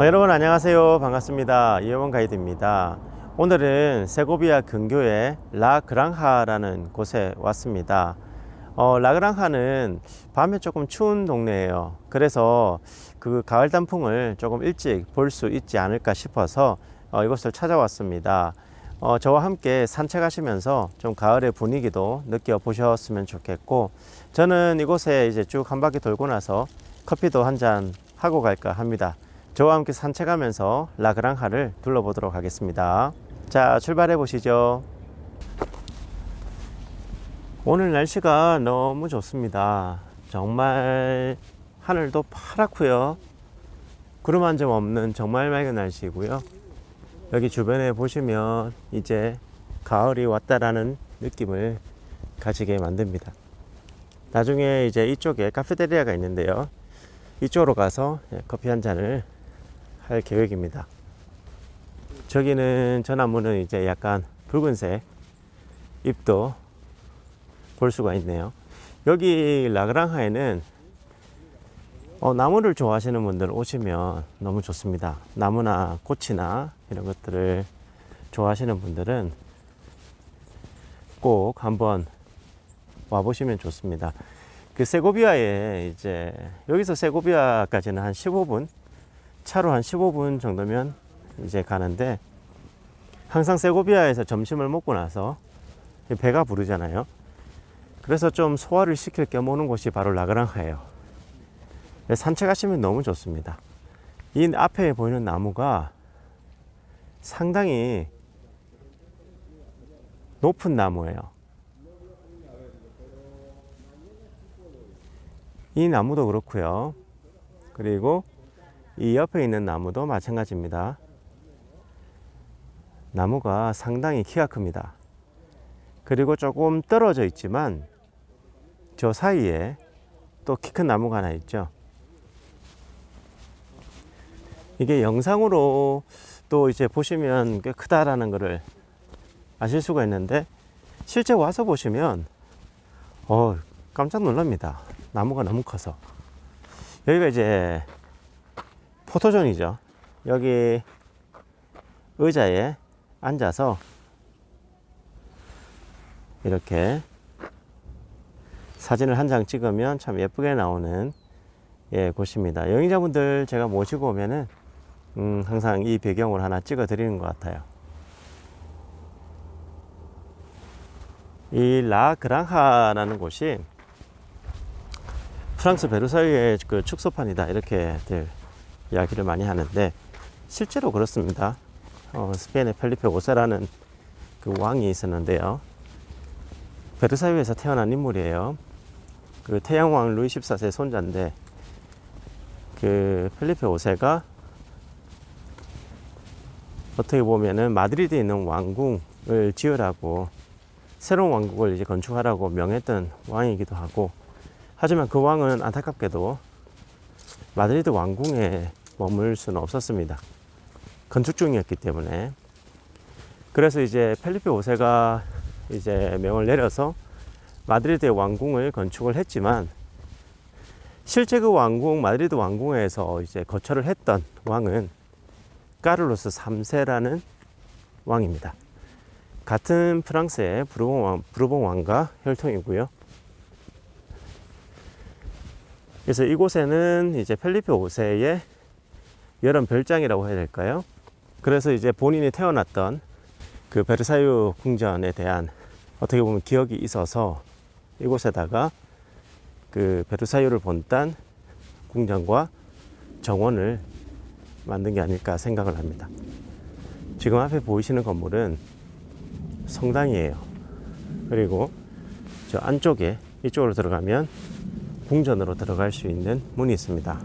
어, 여러분 안녕하세요. 반갑습니다. 이영원 가이드입니다. 오늘은 세고비아 근교의 라그랑하라는 곳에 왔습니다. 어, 라그랑하는 밤에 조금 추운 동네예요. 그래서 그 가을 단풍을 조금 일찍 볼 수 있지 않을까 싶어서 어, 이곳을 찾아왔습니다. 어, 저와 함께 산책하시면서 좀 가을의 분위기도 느껴보셨으면 좋겠고 저는 이곳에 이제 쭉 한 바퀴 돌고 나서 커피도 한 잔 하고 갈까 합니다. 저와 함께 산책하면서 라그랑하를 둘러보도록 하겠습니다. 자, 출발해 보시죠. 오늘 날씨가 너무 좋습니다. 정말 하늘도 파랗고요. 구름 한 점 없는 정말 맑은 날씨고요. 여기 주변에 보시면 이제 가을이 왔다라는 느낌을 가지게 만듭니다. 나중에 이제 이쪽에 카페테리아가 있는데요. 이쪽으로 가서 예, 커피 한 잔을 할 계획입니다. 저기는 저 나무는 이제 약간 붉은색 잎도 볼 수가 있네요. 여기 라그랑하에는 어, 나무를 좋아하시는 분들 오시면 너무 좋습니다. 나무나 꽃이나 이런 것들을 좋아하시는 분들은 꼭 한번 와보시면 좋습니다. 그 세고비아에 이제 여기서 세고비아까지는 한 15분 차로 한 15분 정도면 이제 가는데 항상 세고비아에서 점심을 먹고 나서 배가 부르잖아요. 그래서 좀 소화를 시킬 겸 오는 곳이 바로 라그랑하예요. 산책하시면 너무 좋습니다. 이 앞에 보이는 나무가 상당히 높은 나무예요. 이 나무도 그렇고요. 그리고 이 옆에 있는 나무도 마찬가지입니다. 나무가 상당히 키가 큽니다. 그리고 조금 떨어져 있지만 저 사이에 또 키 큰 나무가 하나 있죠. 이게 영상으로 또 이제 보시면 꽤 크다라는 것을 아실 수가 있는데 실제 와서 보시면 어 깜짝 놀랍니다. 나무가 너무 커서 여기가 이제 포토존이죠. 여기 의자에 앉아서 이렇게 사진을 한 장 찍으면 참 예쁘게 나오는 예, 곳입니다. 여행자분들 제가 모시고 오면은 음, 항상 이 배경을 하나 찍어 드리는 것 같아요. 이 라그랑하라는 곳이 프랑스 베르사유의 그 축소판이다 이렇게들 이야기를 많이 하는데 실제로 그렇습니다. 어, 스페인의 펠리페 5세라는 그 왕이 있었는데요. 베르사유에서 태어난 인물이에요. 그 태양왕 루이 14세 손자인데 그 펠리페 5세가 어떻게 보면은 마드리드에 있는 왕궁을 지으라고 새로운 왕국을 이제 건축하라고 명했던 왕이기도 하고 하지만 그 왕은 안타깝게도 마드리드 왕궁에 머물 수는 없었습니다. 건축 중이었기 때문에 그래서 이제 펠리페 5세가 이제 명을 내려서 마드리드의 왕궁을 건축을 했지만 실제 그 왕궁 마드리드 왕궁에서 이제 거처를 했던 왕은 까를로스 3세라는 왕입니다. 같은 프랑스의 부르봉, 왕, 부르봉 왕과 혈통이고요. 그래서 이곳에는 이제 펠리페 5세의 여름 별장이라고 해야 될까요? 그래서 이제 본인이 태어났던 그 베르사유 궁전에 대한 어떻게 보면 기억이 있어서 이곳에다가 그 베르사유를 본딴 궁전과 정원을 만든 게 아닐까 생각을 합니다. 지금 앞에 보이시는 건물은 성당이에요. 그리고 저 안쪽에 이쪽으로 들어가면 궁전으로 들어갈 수 있는 문이 있습니다.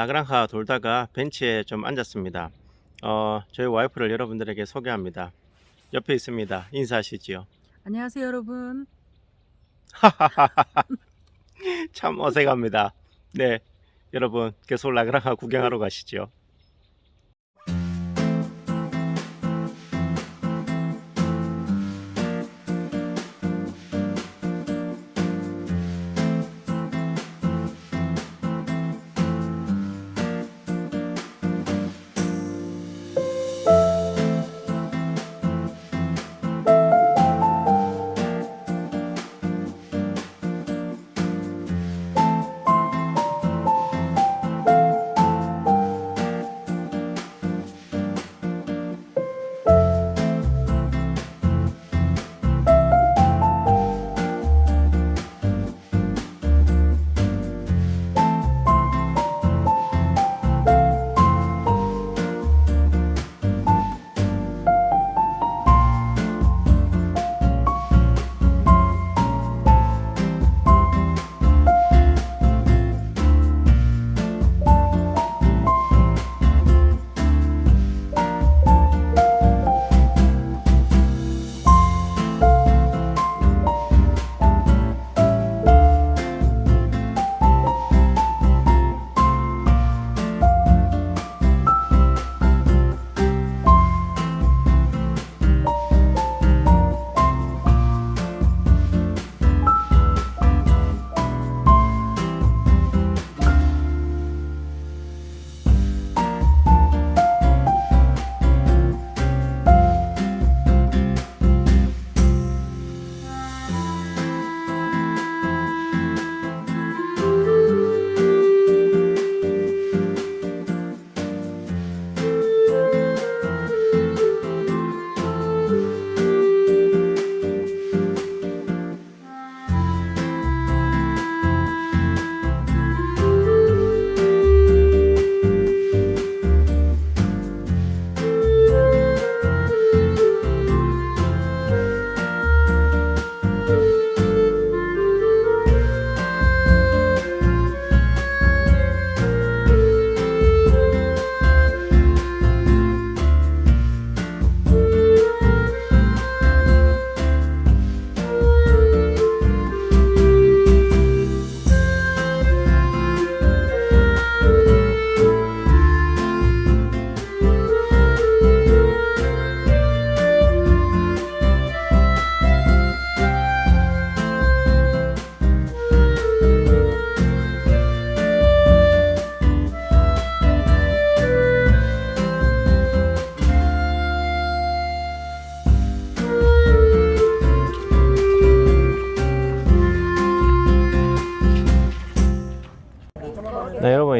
라그랑하 돌다가 벤치에 좀 앉았습니다. 어, 저희 와이프를 여러분들에게 소개합니다. 옆에 있습니다. 인사하시지요. 안녕하세요, 여러분. 참 어색합니다. 네, 여러분 계속 라그랑하 구경하러 가시죠.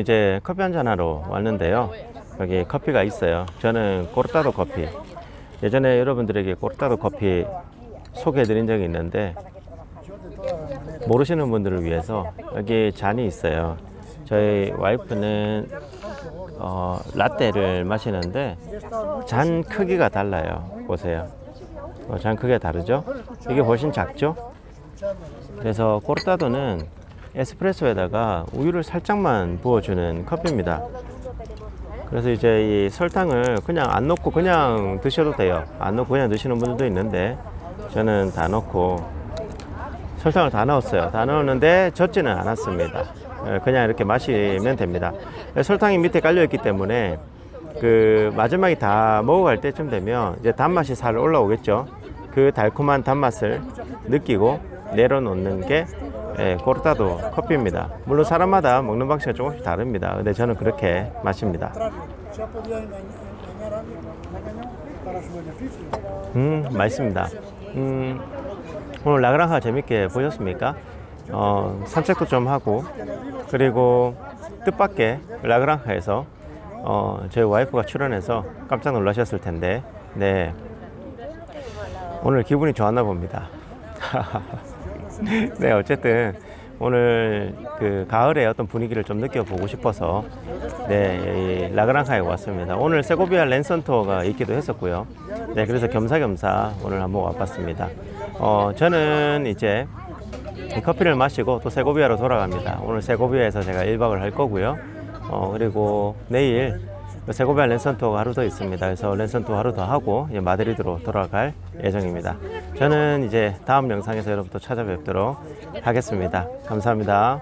이제 커피 한잔 하러 왔는데요. 여기 커피가 있어요. 저는 꼬르타도 커피. 예전에 여러분들에게 꼬르타도 커피 소개해 드린 적이 있는데 모르시는 분들을 위해서 여기 잔이 있어요. 저희 와이프는 어, 라떼를 마시는데 잔 크기가 달라요. 보세요. 어, 잔 크기가 다르죠? 이게 훨씬 작죠? 그래서 꼬르타도는 에스프레소에다가 우유를 살짝만 부어주는 커피입니다. 그래서 이제 이 설탕을 그냥 안 넣고 그냥 드셔도 돼요. 안 넣고 그냥 드시는 분들도 있는데 저는 다 넣고 설탕을 다 넣었어요. 다 넣었는데 젖지는 않았습니다. 예, 그냥 이렇게 마시면 됩니다. 설탕이 밑에 깔려 있기 때문에 그 마지막에 다 먹어갈 때쯤 되면 이제 단맛이 살 올라오겠죠. 그 달콤한 단맛을 느끼고 내려놓는 게 예, 코르타도 커피입니다. 물론 사람마다 먹는 방식이 조금씩 다릅니다. 근데 저는 그렇게 마십니다. 음, 맛있습니다. 음, 오늘 라그랑하 재밌게 보셨습니까? 어, 산책도 좀 하고, 그리고 뜻밖의 라그랑하에서 어, 저희 와이프가 출연해서 깜짝 놀라셨을 텐데, 네. 오늘 기분이 좋았나 봅니다. 네, 어쨌든 오늘 그 가을의 어떤 분위기를 좀 느껴보고 싶어서 네, 이 라그랑카에 왔습니다. 오늘 세고비아 랜선 투어가 있기도 했었고요. 네, 그래서 겸사겸사 오늘 한번 와봤습니다. 어, 저는 이제 이 커피를 마시고 또 세고비아로 돌아갑니다. 오늘 세고비아에서 제가 1박을 할 거고요. 어, 그리고 내일 세고비아 랜선 투어가 하루 더 있습니다. 그래서 랜선 투어 하루 더 하고 마드리드로 돌아갈 예정입니다. 저는 이제 다음 영상에서 여러분 또 찾아뵙도록 하겠습니다. 감사합니다.